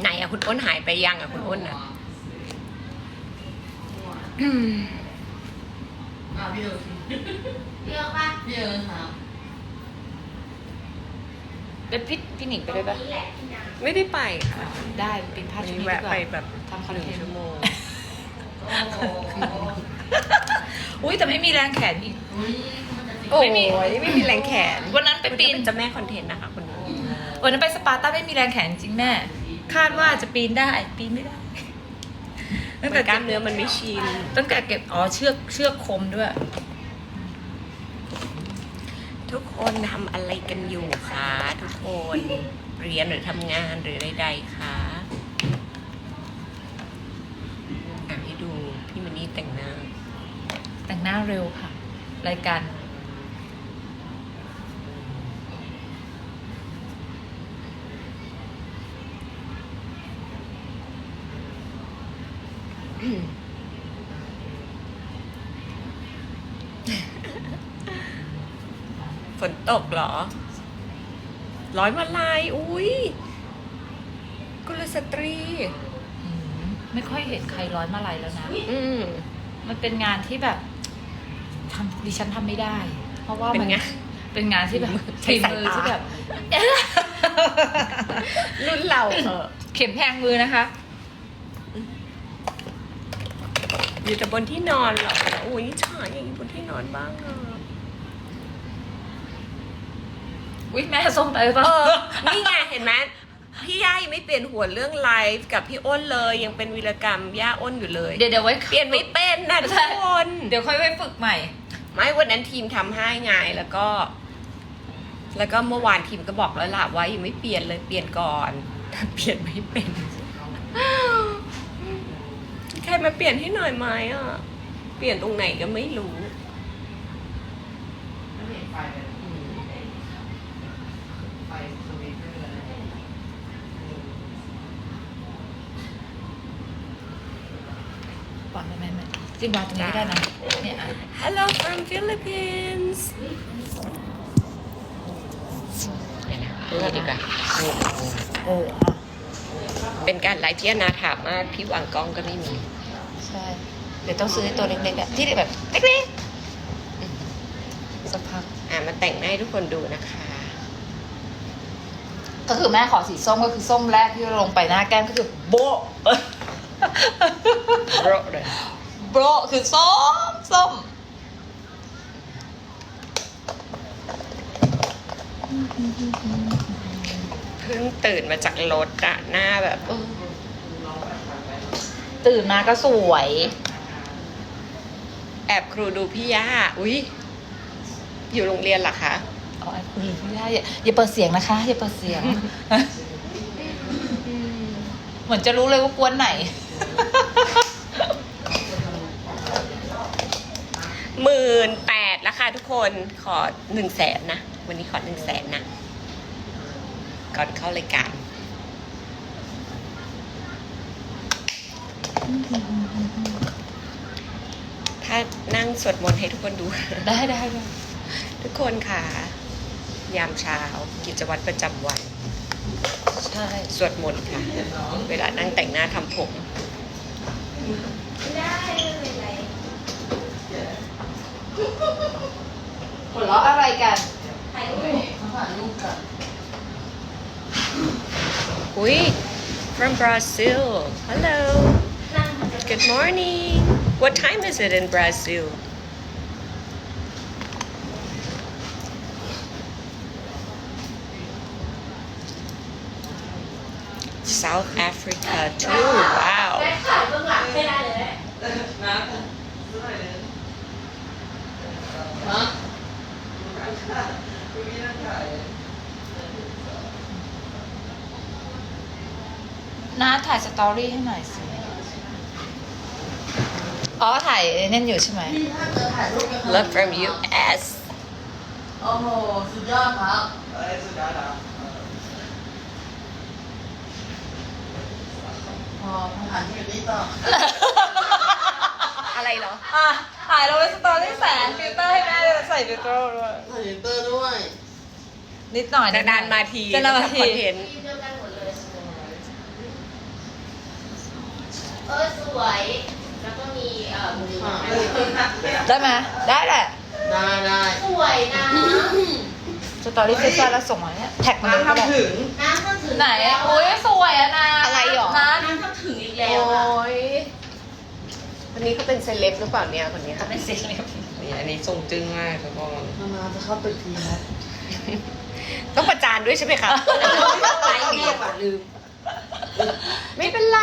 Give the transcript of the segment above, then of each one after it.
ไหนอะคุณอ้นหายไปยังอะคุณอ้นอะอืมอะพี่เอิญเลือกป่ะพี่เอิญครับแล้วพี่พี่หนิงไปด้วยปะนี่แหละที่นางไม่ได้ไปค่ะได้เป็นภาพวันชุดนี้นี้ดีแวะกว่าไปแบบทำคอนหนึ่งเทนชั่วต์โมงโอ้โหอุ้ยแต่ไม่มีแรงแขนอีกอุ้ยมันจะโอ้ไม่ยมีไม่มีแรงแขนวันนั้นไปปีนคุณจะเป็นเจ้าแม่คอนเทนต์นะคะคุณนุ้ยวันนั้นไปสปาร์ต้าไม่มีแรงแขนจริงแม่ คาดว่าจะปีนได้ ปีนไม่ได้ ตั้งแต่แต่กล้ามเนื้อมันไม่ชินตั้งแต่เก็บอ๋อเชือกเชือกคมด้วย ทุกคนทำอะไรกันอยู่คะทุกคนเรียนหรือทำงานหรือใดๆคะอะให้ดูพี่มันนี่แต่งหน้า แต่งหน้าเร็วค่ะ รายการ ฝน ตกเหรอ ร้อยมาลาย อุ้ยกุลสตรีอืมไม่ค่อยเห็นใครร้อยมาลัยแล้วนะ อืม มันเป็นงานที่แบบทำดิฉันทำไม่ได้ เพราะว่าเป็นมันไง เป็นงานที่แบบใช้ฝีสายมือตา ที่แบบ รุ่นเราเออเข็มแทงมือนะคะ อยู่แต่บนที่นอนเหรอ อุ้ยฉายอย่างนี้บนที่นอนบ้างอะ อุ้ยแม่ส้มไปปะเออนี่ไงเห็นไหมพี่ย่ายังไม่เปลี่ยนหัวเรื่องไลฟ์กับพี่อ้นเลยยังเป็นวีรกรรมย่าอ้นอยู่เลย เดี๋ยวเดี๋ยวไว้เปลี่ยนไม่เป็นนะทุกคนเดี๋ยวค่อยไว้ฝึกใหม่ ไม่วันนั้นทีมทำให้ไงแล้วก็ แล้วก็เมื่อวานทีมก็บอกแล้วล่ะว่ายังไม่เปลี่ยนเลยเปลี่ยนก่อนแต่เปลี่ยนไม่เป็น ใครมาเปลี่ยนให้หน่อยไหมอะ เปลี่ยนตรงไหนก็ไม่รู้ ไม่เห็นไฟเลยไฟสวิตช์ไม่เป็นไร วางได้ไหมแม่จ ริงวางตรงนี้ก็ได้นะเนี่ยอะ Hello from Philippines เดี๋ยวนะดีกว่าเอออะเป็นการไลฟ์ที่อนาถามากพี่วางกล้องก็ไม่มี ใช่ เดี๋ยวต้องซื้อตัวเล็กๆอะที่แบบเล็กๆสักพักอะมาแต่งหน้าให้ทุกคนดูนะคะ ก็คือแม่ขอสีส้มก็คือส้มแรกที่ลงไปหน้าแก้มก็คือโบะโรเลย โบะคือส้มส้มเพิ่งตื่นมาจากรถอะหน้าแบบเออตื่นมาก็สวย แอบครูดูพี่ย่าอุ๊ยอยู่โรงเรียนเหรอคะอ๋อไอ้คุณไม่ได้อย่าอย่าเปิดเสียงนะคะ อย่าเปิดเสียง เหมือนจะรู้เลยว่ากวนไหน หมื่นแปดแล้ว ค่ะทุกคนขอหนึ่งแสนนะ วันนี้ขอหนึ่งแสนนะ ก่อนเข้ารายการถ้านั่งสวดมนต์ให้ทุกคนดู ได้ได้ได้ทุกคนค่ะ ยามเช้ากิจวัตรประจำวัน ใช่ สวดมนต์ค่ะ เวลานั่งแต่งหน้าทำผมไม่ได้ไม่เป็นไร หัวเราะอะไรกัน ถ่ายรูป เขาถ่ายรูปกัน อุ้ย from Brazil hello นั่ง good morning what time is it in Brazil South Africa too wow คุณพี่นั่งถ่ายน้าถ่ายสตอรี่ให้หน่อยสิ อ๋อ ถ่ายนั่นอยู่ใช่ไหม พี่ถ้าเจอถ่ายรูปกัน love from US โอ้โห สุดยอดครับเอ้ยสุดยอดครับพอผ่านที่อยู่นี่ต่อ อะไรเหรอ อะถ่ายลงในสตอรี่แสนฟิลเตอร์ให้แม่ใส่ฟิลเตอร์ด้วยถ่ายเตอร์ด้วย นิดหน่อยจะนานมาทีจะนานมาทำที คอนเทนต์ทีมเดียวกันหมดเลยอเออสวย แล้วก็มีเอ่อมืออะได้ไหมได้แหละได้ได้สวยนะสตอรี่เฟซแล้วส่งมาเนี่ยแท็กมาเลยก็ได้ น้ำทำถึงน้ำก็ถึงไหนแล้วโอ้ยสวยอะนะอะไรหรอนะน้ำก็ถึงอีกโอแล้วอะ้ย คนนี้เขาเป็นเซเลบหรือเปล่าเนี่ยคนเนี้ยเป็นสีเหลืองนี่อันนี้ทรงจึ้งมากทุกคนนานๆจะเข้าตึกทีนะต้องประจานด้วยใช่ไหมคะ ไปแม่กว่าลืมไม่เป็นไร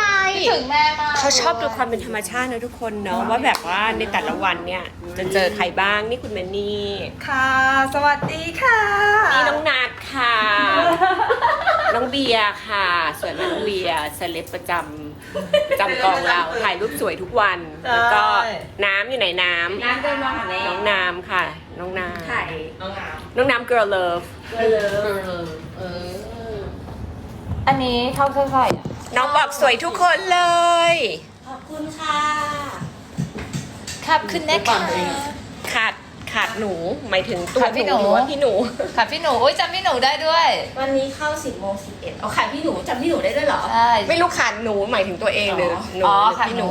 ถึงแม่มากเขาชอบดูความเป็นธรรมชาตินะทุกคนเนาะว่าแบบว่าในแต่ละวันเนี่ย จะเจอใครบ้างนี่คุณแมนนี่ค่ะ สวัสดีค่ะนี่น้องนัดค่ะ น้องเบียร์ค่ะ ส่วนน้องเบียร์เซเลบประจำ ประจำกองเราถ่ายรูปสวยทุกวันแล้วก็น้ำอยู่ไหนน้ำน้ำเดินมาหาแม่น้องน้ำค่ะ น้องน้ถ่ายน้องน้ำน้องน้ำ girl love ก็เลยำเออ อันนี้เท่าเท่าไหร่อะน้องบอกสวยทุกคนเลย ขอบคุณค่ะครับขึ้นแน่ค่ะขาด ขาดหนูหมายถึงตัวขาดพี่หนู รือว่าพี่หนู ค่ะพี่หนูโอ้ยจำพี่หนูได้ด้วยวันนี้เข้า 10โมง11เอาขายพี่หนูจำพี่หนูได้ด้วยเหรอ ใช่ ไม่รู้ขาดหนูหมายถึงตัวเองหรือหนูอ๋อหรือขาดพี่หหนู นู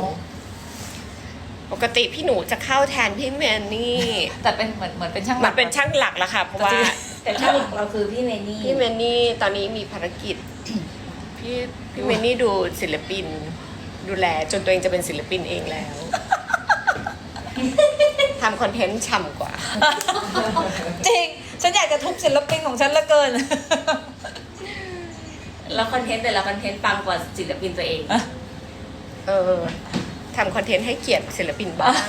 ปกติพี่หนูจะเข้าแทนพี่แมนนี่แต่เป็นเหมือนเหมือนเป็นช่างมันเป็นช่างหลักแล้วค่ะเพราะว่าแต่ช่างหลักเราคือพี่เมนี่พี่แมนนี่ตอนนี้มีภารกิจ พี่พี่แมนนี่ดูศิลปิน ดูแลจนตัวเองจะเป็นศิลปินเองแล้ว ทำคอนเทนต์ฉ่ำกว่า จริง ฉันอยากจะทุบศิลปินของฉันเหลือเกิน แล้วคอนเทนต์แต่ละคอนเทนต์ปังกว่าศิลปินตัวเอง เออทำคอนเทนต์ให้เกียรติศิลปินบ้าง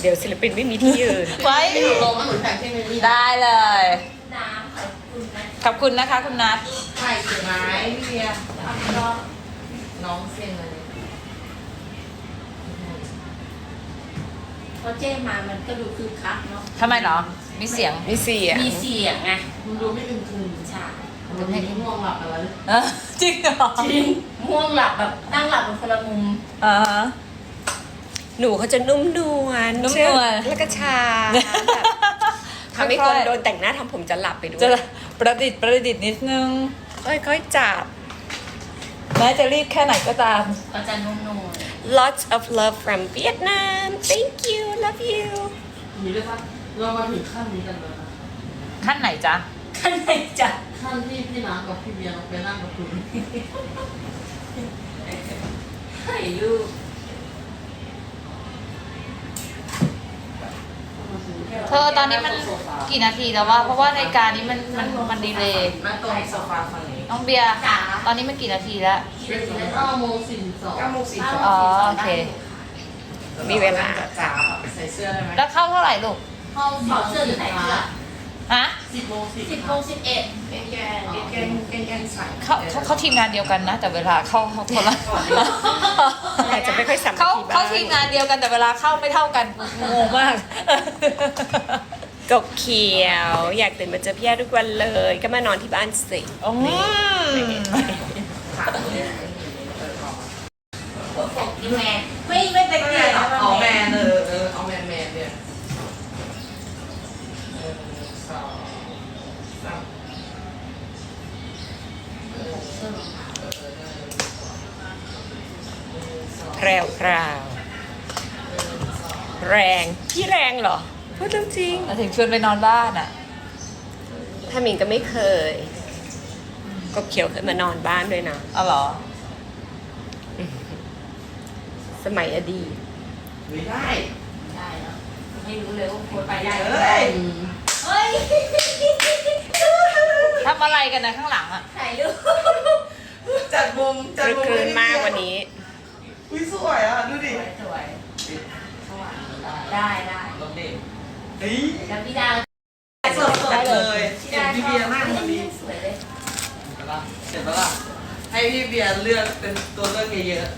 เดี๋ยวศิลปินไม่มีที่ยืน ไว้พี่หนูลงมาหนูแท็กที่เมลี่ได้เลย น้ำขอบคุณนะขอบคุณนะคะ คุณนัทใช่เสียไม้พี่เบียร์รอบน้องเซ็นเลย เพราะเจ้มามันก็ดูคึกคักเนาะทำไมเหรอ มีเสียง มีเสียงมีเสียงไงมันดูไม่อึมครึมใช่มันให้ง่วงหลับไปแล้วเออจริงเหรอ จริงม่วงหลับแบบนั่งหลับเป็นคนละมุมอ่าฮะหนูเขาจะนุ่มนวลนุ่มนวลแล้วก็ชาแบบทำให้คนโดนแต่งหน้าทำผมจะหลับไปด้วยจะประดิษฐ์ประดิษฐ์นิดนึงค่อยๆจับแม้จะรีบแค่ไหนก็ตามก็จะนุ่ม lots of love from Vietnam thank you love you มีด้วยปะเรามาถึงขั้นนี้กันแล้วนะขั้นไหนจ๊ะๆข้างในจัดขั้นที่พี่น้ำกับพี่เบียร์ไปนั่งกับคุณให้ลูกเธอตอนนี้มันกี่นาทีแล้วว่าเพราะว่าในการนี้มันมันมันดีเลยมาตรงโซฟาฝั่งนี้ น้องเบียร์ตอนนี้มันกี่นาทีแล้วเป็นเก้าโมงสี่สิบสองเก้าโมงสี่สิบสอ๋องอโอเค มีเวลาจ๋าใส่เสื้อได้ไหมแล้วเข้าเท่าไหร่ลูก ห้องถอดเสื้อหรือใส่เสื้อฮะ สิบโมงสี่สิบโมงสิบเอ็ดแกงแกงแกงแกงแกงใส่เขาเขาเขาทีมงานเดียวกันนะ แต่เวลาเข้าเขาคนละอาจจะไม่ค่อยสามัคเขาคีบ้างเขาทีมงานเดียวกันแต่เวลาเข้าไม่เท่ากันงงมาก กบเขียว อยากตื่นมาเจอพี่ย่าทุกวันเลย ก็มานอนที่บ้านสิโอืมดีแมนไม่ไม่ตะเกียบเอาแมนเออเออเอาแมนแมนเนี่ยหนึ่งสองสามแพรวพราวแรง พี่แรงเหรอ พูดเรื่องจริงแล้วถึงชวนไปนอนบ้านอะ ถ้ามิงก็ไม่เคยกบเขียวเคยมานอนบ้านด้วยนะเอาเหรอ สมัยอดีตไม่ได้ได้แล้วไม่รู้เลยว่าโค้ดไปได้เฮ้ยเฮ้ยทำอะไรกันนะข้างหลังอะถ่ายรูปจัดมุมคจัดลึกมุมคลืนมากวันนี้อุ้ยสวยอะ ดูดิ สวยได้ได้รถเด็ก เฮ้ยแล้วพี่ดาสดสดเลยเห็นพี่เบียร์นั่งพอดีสวยเลยเห็นปะล่ะเห็นปะล่ะให้พี่เบียร์เลือกเป็นตัวเลือกเยอะ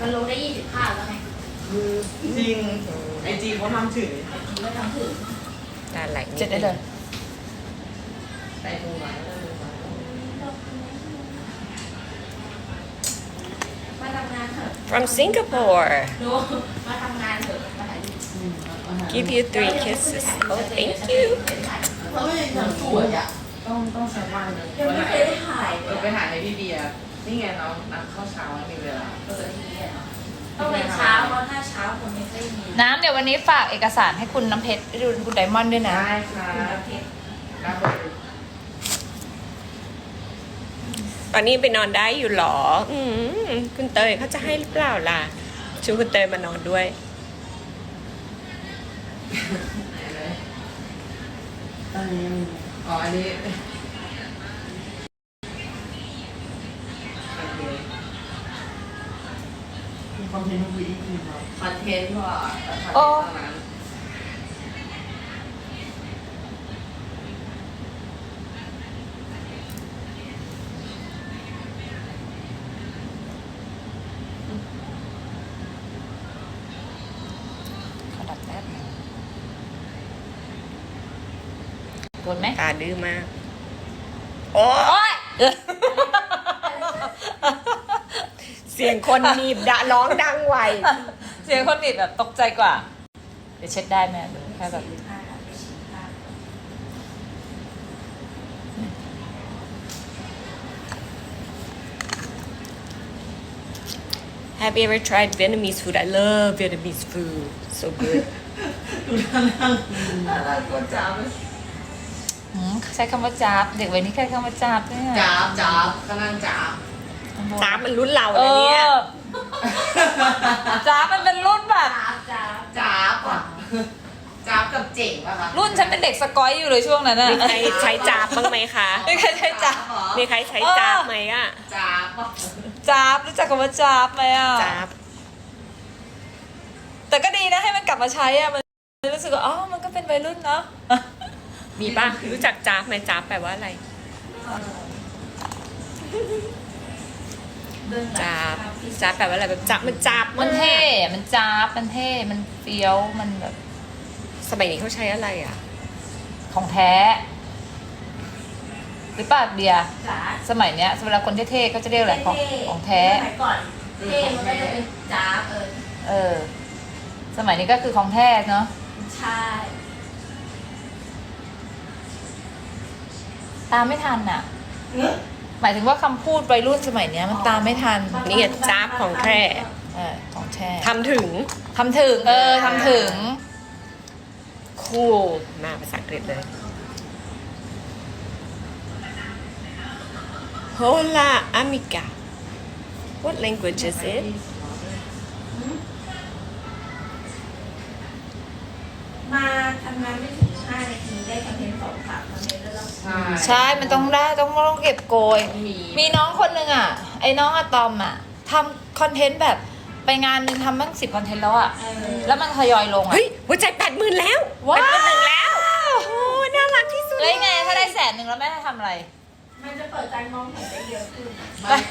มันลงได้ยี่สิบภาพแล้วไงๆจริงไอจีเขาทำถึงจริงก็ทำถึงด้านไหลนิเจ็ดได้เลยไปตรงไหนก็ได้เลยมาทำงานเถอะ from Singapore ดูมาทำงานเถอะมาถ่ายรูป give you three kisses oh thank you เขาไม่ยังสวยอะต้องต้องแซวว่าเลยยังไม่เคยได้ถ่ายเลเออยไปหาให้พี่เบียร์นี่ไงน้องน้ำเข้าเช้าไม่มีเวลาเออทีนี้เนาะต้องเป็นเช้าเพราะถ้าเช้าคนไม่ค่อยมีน้ำเดี๋ยววันนี้ฝากเอกสารให้คุณน้ำเพชรให้ดูคุณไดมอนด์ด้วยนะ ได้ค่ะประเภทน้ำบอกตอนนี้ไปนอนได้อยู่เหรอ อืมคุณเตยเขาจะให้หรือเปล่าล่ะชวนคุณเตยมานอนด้วย อันนี้อ๋ออันนี้มีคอนเทนต์วีอีกทีมั้คอนเทนต์ว่ะแต่คอนเทนต์โอ้เท่านั้น ขอดับแป๊บนึง ปวดไหมตาดื้อมาก โอ้โอ๊ยเออเสียงคนหนีบดะร้องดังไว เสียงคนผิดแบบตกใจกว่า เดี๋ยวเช็ดได้ไหมแค่แบบผ้าไปฉีดผ้า Have you ever tried Vietnamese food? I love Vietnamese food. So good. หืมใช้คำว่าจับเด็กวัยนี้ใช้คำว่าจับเนี่ยจ้าบจ้าบก็นั่งจ้าบตามมันรุ่นเราเอแล้วเนี่ย อจับมันเป็นรุ่นแบบจ้าจ้าจ้าบอะจ้าบกับเจ๋งป่ะคะรุ่นฉันเป็นเด็กสกอยอยู่เลยช่วงนั้นน่ะมีใครใช้จาบบ้างไหมคะ ไม่เคยใช้จับ เหรอมีใครใช้จาบไหมอะจ้าบป่ะจับรู้จักคำว่าจับไหมอะ จาบแต่ก็ดีนะให้มันกลับมาใช้อะมันรู้สึกว่าอ๋อมันก็เป็นวัยรุ่นเนาะ มีป่ะ รู้จักจาบไหมจาบแปลว่าอะไรเบื้องหลังจาบจาบแปลว่าอะไรแบบจับมันจับมันเท่อะมันจับมันเท่มันเฟี้ยวมันแบบ สมัยนี้เขาใช้อะไรอะ ของแท้ หรือเปล่าเบียร์จ้าสมัยเนี้ยเวลาคนเท่ๆก็จะเรียกอะไรของของแท้สมัยก่อนเท่มันก็จะเป็นจ้าบเออเออ สมัยนี้ก็คือของแท้เนาะใช่ ตามไม่ทันอะ หมายถึงว่าคำพูดวัยรุ่นสมัยเนี้ยมันตามไม่ทันนี่ไงจ๊าบของแท้ เออของแท้ทำถึง ทำถึง เออทำถึง cool มาภาษาอังกฤษเลย Hola amiga What language is it มาทำงานไม่ถึงห้านาทีได้คอนเทนต์สองสามคอนเทนต์แล้ว ใช่ใช่มันต้องได้ต้องต้องเก็บโกย มีมีน้องคนหนึ่งอะ ไอ้น้องอะตอมอะทำคอนเทนต์แบบไปงานหนึ่งทำบ้างสิบคอนเทนต์แล้วอะเออแล้วมันทยอยลงอะ เฮ้ยหัวใจแปดหมื่นแล้วว้าว แปดหมื่นหนึ่งแล้ว โอ้น่ารักที่สุดแล้วยังไงถ้าได้แสนหนึ่งแล้วแม่ทำอะไร มันจะเปิดการมองเห็นได้เยอะขึ้น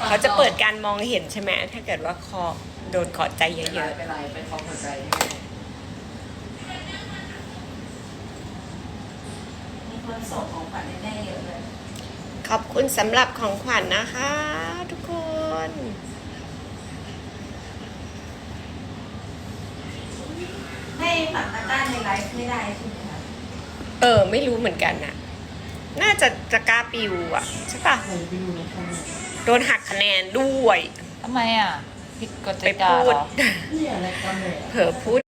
เขาจะเปิดการมองเห็นใช่ไหมถ้าเกิดว่าคอโดนขอดใจเยเยอะอะๆเป็นไรเป็นความเข้าใจให้มี คนส่งของขวัญได้เยอะเลยๆขอบคุณสำหรับของขวัญนะคะ ทุกคน ให้ปักตะกร้าในไลฟ์ไม่ได้ใช่ไหมคะเออ ไม่รู้เหมือนกันน่ะน่าจะจะกล้าปิวอะใช่ปะใครไปดูในคอมเมนต์โดนหักคะแนนด้วย ทำไมอะผิดกฎไปกติกาพูเหรดอนี่อะไรกันเนี่ย เผลอพูด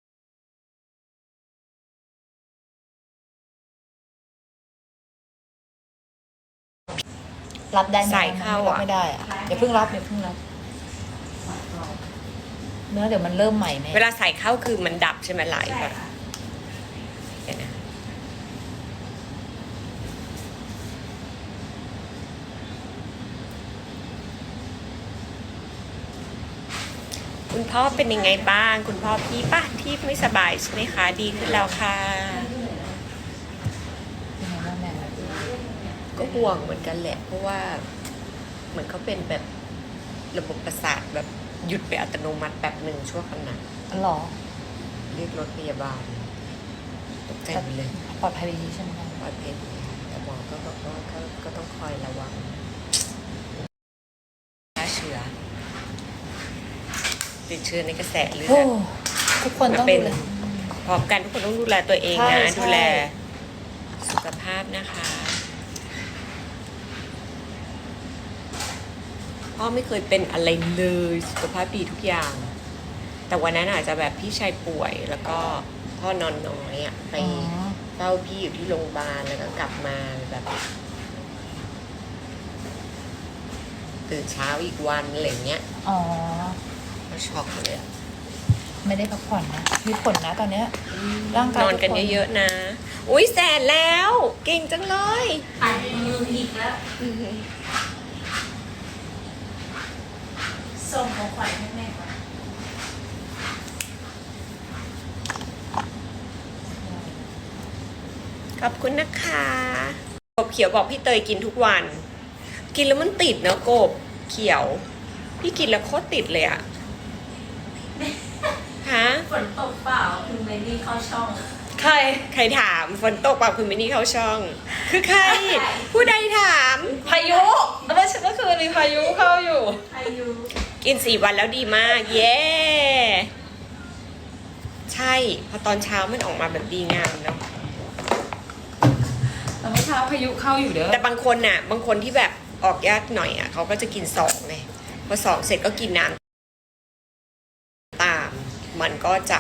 รับได้ไหมใส่เข้าอะรับไม่ได้อะอย่าเพิ่งรับอย่าเพิ่งรับ เนื้อะเดี๋ยวมันเริ่มใหม่ไหมเวลาใส่เข้าคือมันดับใช่ไหมไหลใช่แบบค่ะเดี๋ยวนะคุณพ่อเป็นยังไงบ้าง คุณพ่อพี่ป้าที่ไม่สบายใช่ไหมคะ ดีขึ้นแล้วค่ะ เป็นไงบ้างแม่ ก็ห่วงเหมือนกันแหละ เพราะว่าเหมือนเขาเป็นแบบระบบประสาทแบบหยุดไปอัตโนมัติแบบหนึ่งชั่วขณะอ๋อเหรอ เรียกรถพยาบาลตกใจหมดเลยปลอดภัยดีใช่ไหมคะปลอดภัยดีค่ะแต่หมอก็บอกว่าก็ก็ต้องคอยระวังฆ่าเชื้อติดเชื้อในกระแสเลือโอ้ดทุกคนต้องเป็ดูนเลยพร้อมกันทุกคนต้องดูแลตัวเองใช่นะใช่ดูแลสุขภาพนะคะ พพ่อไม่เคยเป็นอะไรเลยสุขภาพดีทุกอย่าง แต่วันนั้นอาจจะแบบพี่ชายป่วยแล้วก็พ่อนอนน้อยอะไปอ๋อเฝ้าพี่อยู่ที่โรงพยาบาลแล้วก็กลับมาแบบตื่นเช้าอีกวันอะไรเงี้ยอ๋อก็ช็อกเลยอะไม่ได้พักผ่อนนะมีผลนะตอนเนี้ยร่างกายนอนกันทุกคนเยอะๆนะ อุ้ยแสนแล้ว เก่งจังเลยปั่นมืออีกแล้ว ส่งของขวัญให้แม่ก่อนขอบคุณนะคะกบเขียวบอกพี่เตยกินทุกวัน กินแล้วมันติดเนอะกบเขียว พี่กินแล้วโคตรติดเลยอะฮะฝนตกเปล่าคุณเมนี่เข้าช่อง ใครใครถามฝนตกเปล่าคุณมินี่เข้าช่อง คือใคร ผู้ใดถาม พายุเมื่อเมื่อคืนมีพายุเข้าอยู่ อายุ กินสี่วันแล้วดีมาก เย้ใช่ พอตอนเช้ามันออกมาแบบดีงามเนาะแต่เมื่อเช้าพายุเข้าอยู่เด้อแต่บางคนน่ะ บางคนที่แบบออกยากหน่อยอะเขาก็จะกินสองไงพอสองเสร็จก็กินน้ำตาม มันก็จะ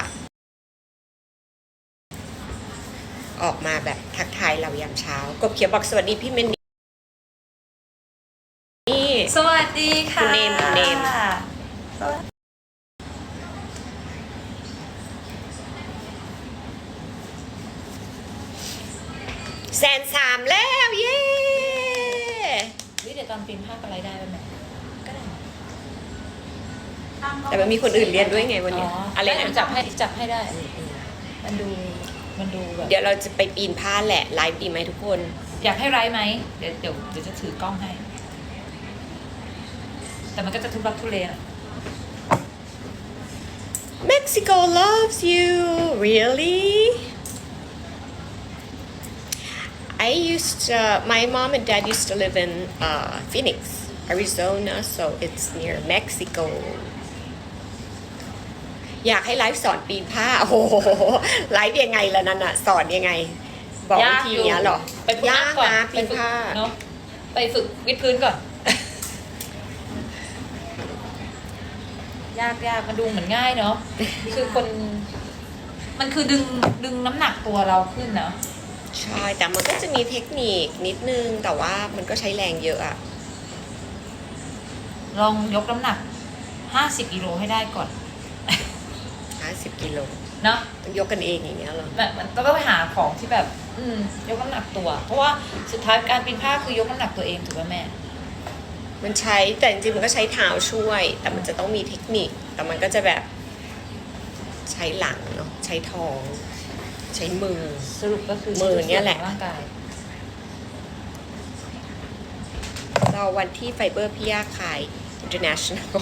ออกมาแบบทักทายเรายามเช้ากบเขียวบอกสวัสดีพี่เมนนี่ สวัสดีค่ะคุณเนมคุณเนม แสนสามแล้วเย้วิเดี๋ยวตอนปีนภาคอะไรได้ไหมก็ได้แต่มันมีคนอื่นเรียนด้วยไงวันเนี้ยอะไรด้นะ จับให้จับให้ได้ มันดูมันดูแบบ เดี๋ยวเราจะไปปีนผ้าแหละไลฟ์ดีไหมทุกคน อยากให้ไลฟ์ไหมเดี๋ยวเดี๋ยวเดี๋ยวจะถือกล้องให้ แต่มันก็จะทุรักทุเลอะ Mexico loves you really I used to, my mom and dad used to live in uh, Phoenix Arizona so it's near Mexico อยากให้ไลฟ์สอนปีนผ้าโอ้โหไลฟ์ยังไงล่ะนั่นน่ะสอนยังไง บอกวิธีเนี้ยเหรอไปฝึกยานั่กงก่อนนะไปปีนฝึกผ้า เนาะไปฝึกวิดพื้นก่อน ยากยากมันดูเหมือนง่ายเนาะคือคน มันคือดึงดึงน้ำหนักตัวเราขึ้นเนาะใช่แต่มันก็จะมีเทคนิคนิดนึง แต่ว่ามันก็ใช้แรงเยอะอะลองยกน้ำหนักห้าสิบกิโลให้ได้ก่อน50กิโลเนาะต้องยกกันเองอย่างเงี้ยเหรอแบบมันต้องไปหาของที่แบบ อืม ยกน้ำหนักตัว เพราะว่าสุดท้ายการปีนผ้าคือยกน้ำหนักตัวเองถูกไหมแม่ มันใช้แต่จริงๆมันก็ใช้เท้าช่วย แต่มันจะต้องมีเทคนิค แต่มันก็จะแบบใช้หลังเนาะใช้ท้อง ใช้มือ สรุปก็คือมือเนี่ยแหละ ร่างกายเราวันที่ไฟเบอร์พี่ยาขาย international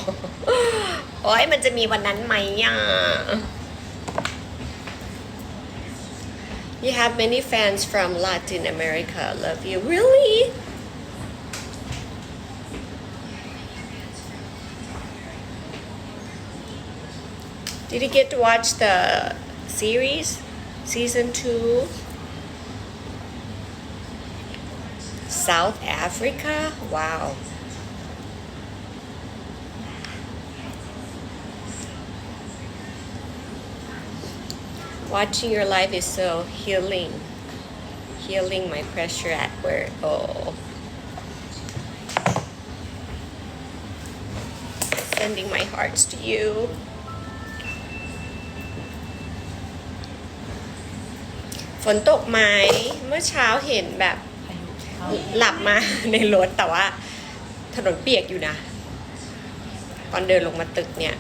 โอ้ยมันจะมีวันนั้นไหมอะ You have many fans from Latin America love you really Did you get to watch the series season 2 South Africa wow Watching your life is so healing. Healing my pressure at work. Oh. Sending my hearts to you. ฝนตกไหมเมื่อเช้าเห็นแบบหลับมาในรถแต่ว่า ถนนเปียกอยู่นะ ตอนเดินลงมาตึกเนี่ย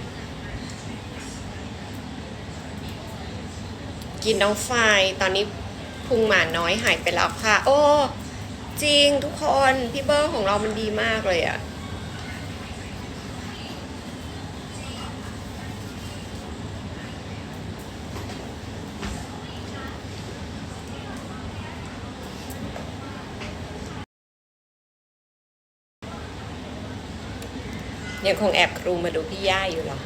กินน้องไฟตอนนี้พุงหมาน้อยหายไปแล้วค่ะ โอ้ จริงทุกคน พี่เบอร์ของเรามันดีมากเลยอะ ยังคงแอบครูมาดูพี่ย่าอยู่เหรอ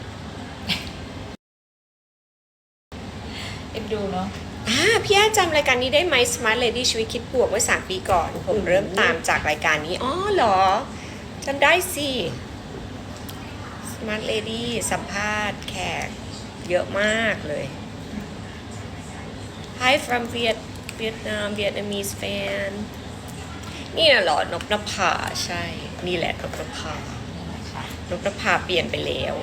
เอ็นดูเนาะอ่าพี่ย่าจำรายการนี้ได้ไหม Smart Lady ชีวิตคิดบวกเมื่อสามปีก่อน ผมเริ่มตามจากรายการนี้ อ๋อเหรอจำได้สิ Smart Lady สัมภาษณ์แขกเยอะมากเลย Hi from Viet Vietnam Vietnamese fan นี่น่ะเหรอนกนภาใช่ นี่แหละนกนภา นกนภาเปลี่ยนไปแล้ว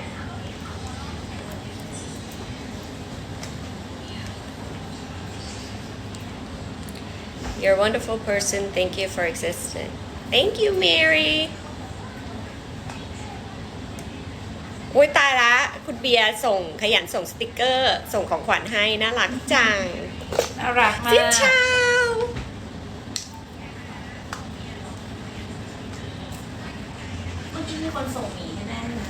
You're a wonderful person. Thank you for existing. Thank you, Mary. อุ้ยตายละ คุณเบียร์ส่งขยันส่งสติกเกอร์ ส่งของขวัญให้ น่ารักจัง น่ารักมากซินชาวเมื่อกี้มีคนส่ง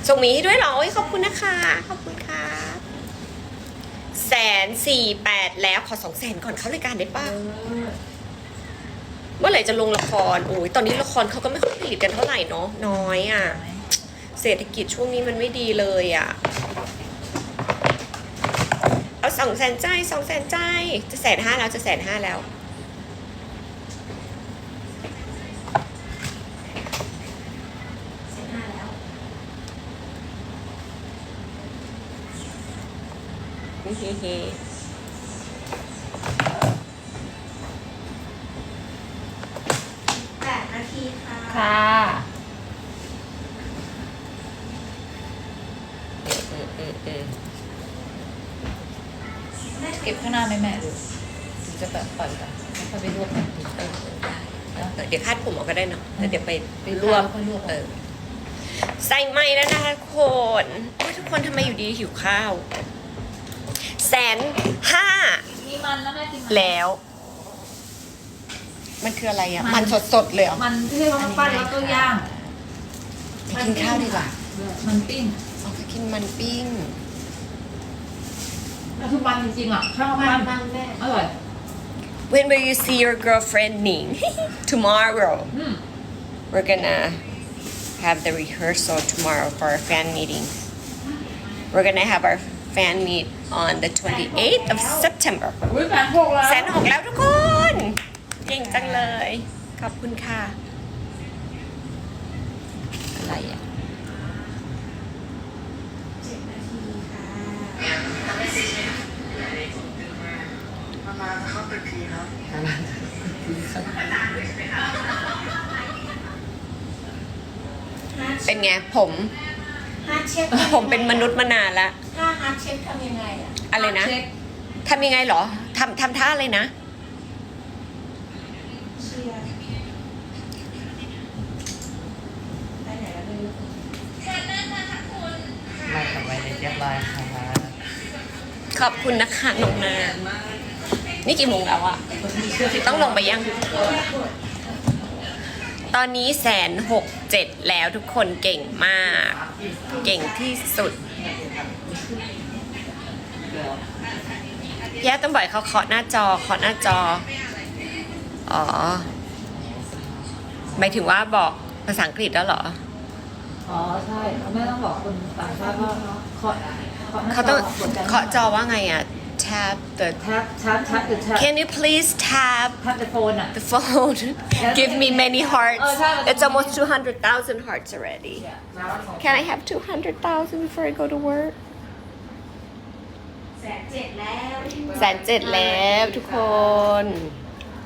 ส่งหมีให้ด้วยเหรอโอ้ยขอบคุณนะคะ ขอบคุณค่ะแสนสี่แปดแล้วขอสองแสนก่อนเข้ารายการได้ป่ะเมื่อไหร่จะลงละครโอ้ยตอนนี้ละครเขาก็ไม่ค่อยผลิตกันเท่าไหร่เนาะน้อยอะ เศรษฐกิจช่วงนี้มันไม่ดีเลยอะ เอาสองแสนใจสองแสนใจจะแสนห้าแล้วจะแสนห้าแล้ว เสร็จหน้าแล้ว แปดนาทีค่ะ ค่ะแม่เก็บข้างหน้าไหมแม่หรือหรือจะแบบปล่อยไปแล้วค่อยไปรวบกันทีเออเออเดี๋ยวคาดผมเอาก็ได้เนาะแล้วเดี๋ยวไปไปรรววบบค่อยรวบเออใส่ไม้แล้วนะคะทุกคนโอ้ยทุกคนทำไมอยู่ดีหิวข้าว แสนห้ามีมันแล้วแม่กินมันแล้ว มันคืออะไรอะ มันสดๆเลยเหรอมันที่เขามาปั้นแล้วก็ย่างไปกินข้าวดีกว่ามันปิ้งเอาไปกินมันปิ้งแต่ทุกวันจริงๆอะข้าวปั้นบ้างแม่อร่อย When will you see your girlfriend Ning tomorrow อืม we're gonna have the rehearsal tomorrow for our fan meeting we're gonna have our fan meet on the 28th of September อุ้ยแฟนพวกแล้วแสนหกแล้วทุกคน เก่งจังเลย ขอบคุณค่ะ อะไรอะเจ็ดนาทีค่ะนานๆจะเข้าตึกทีครับฮาร์ดเป็นไงผมฮาร์ดเช็คผมเป็นมนุษย์มานานละถ้าฮาร์ดเช็คทำยังไงอะอะไรนะเช็คทำยังไงเหรอทำทำท่าอะไรนะเชียร์ไปไหนแล้วไม่รู้มาทำไว้ในเรียบร้อยครับขอบคุณนะคะน้องนานี่กี่โมงแล้วอะต้องลงไปยัง ตอนนี้แสนหกเจ็ดแล้วทุกคนเก่งมาก เก่งที่สุด แย่ต้องบ่อยเขาเคาะหน้าจอเคาะหน้าจอ อ๋อหมายถึงว่าบอกภาษาอังกฤษแล้วเหรอ อ๋อ ใช่แม่ต้องบอกคนต่างชาติว่าเคาะเคาะหน้เขาต้องจกดดันเคาะจอว่าไงอะ tap the แท็บแท็บแท็บหรือแท็บ Can you please tap แท็บในโฟนอะ the phone? Give me many hearts. Oh, tap it. It's almost 200,000 hearts already. Can I have 200,000 before I go to work? แสนเจ็ดแล้วแสนเจ็ดแล้วทุกคน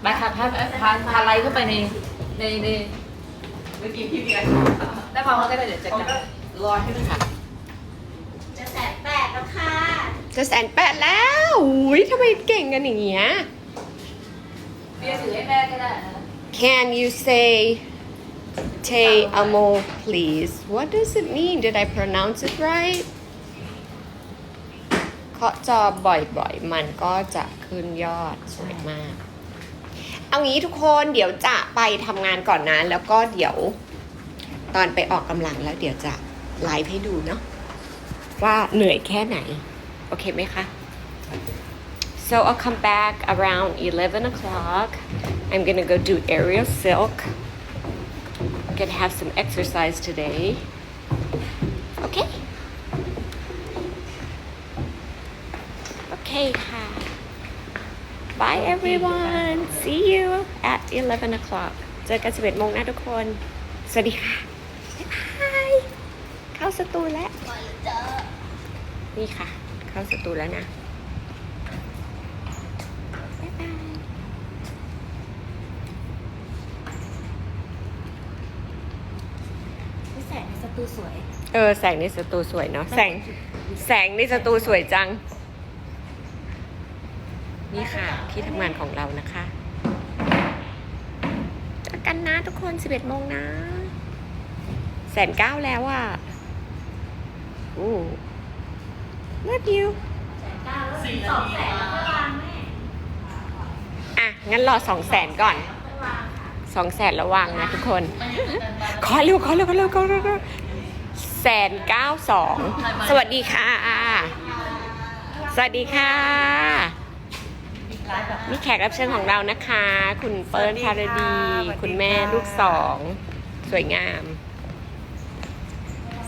ไปค่ะพาพาพาไลค์เข้าไปในในในเมื่อกี้พี่เบียร์ได้ความเขาได้ไปเดี๋ยวจัดเขาการก็รอให้มันค่ะจะแสนแปดแล้วค่ะจะแสนแปดแล้วอุ้ยทำไมเก่งกันอย่างเงี้ย เบียร์ถือให้แม่ก็ได้นะ Can you say Te amo please What does it mean Did I pronounce it right เคาะจอบ่อยๆ มันก็จะขึ้นยอดสวยมาก เอางี้ทุกคนเดี๋ยวจะไปทำงานก่อนนะ แล้วก็เดี๋ยวตอนไปออกกำลังแล้วเดี๋ยวจะไลฟ์ให้ดูเนาะว่าเหนื่อยแค่ไหน โอเคไหมคะ So I'll come back around 11 o'clock. I'm gonna go do aerial silk. Gonna have some exercise today. Okay? Okay, ha. Bye everyone. See you at 11 o'clock. เจอกัน11โมงนะทุกคน สวัสดีค่ะบ๊ายบายขอบเข้าสตูแล้ว นี่ค่ะ เข้าสตูแล้วนะบ๊ายบายแสงในสตูสวย เออ แสงในสตูสวยเนาะ แสง แสงในสตูสวยจัง นี่ค่ะที่ทำงานของเรานะคะเจอกันนะทุกคน 11โมงนะแสนเก้าแล้วอะอู้ love you สี่สนาองทีแสนแล้วก็วางแม่อะ งั้นรอสองแสนก่อนสองแสนระวังนะทุกคน ขอเร็วขอเร็วขอเร็วขอเร็วขอเร็วแสนเก้าสองสวัสดีค่ะ สวัสดีค่ะ นี่แขกรับเชิญของเรานะคะ คุณเปิ้ลพารดี คุณแม่ลูกสอง สวยงาม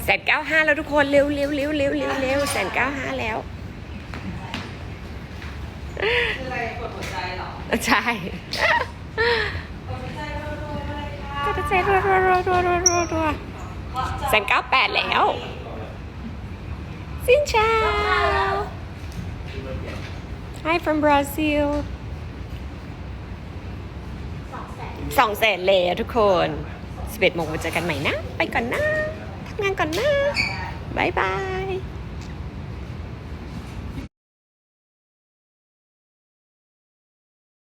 แสนเก้าห้าแล้วทุกคนเร็วเร็วเร็วเร็วเร็วเร็วแสนเก้าห้าแล้วคืออะไรกดหัวใจเหรอ ใช่ก็จะเจ๊รัวรัวรัวรัวรัวรัวรัวแสนเก้าแปดแล้ว สินเช้า Hi from Brazil สองแสนเลยทุกคนสิบเอ็ดโมงมาเจอกันใหม่นะ ไปก่อนนะ ทำงานก่อนนะบายบาย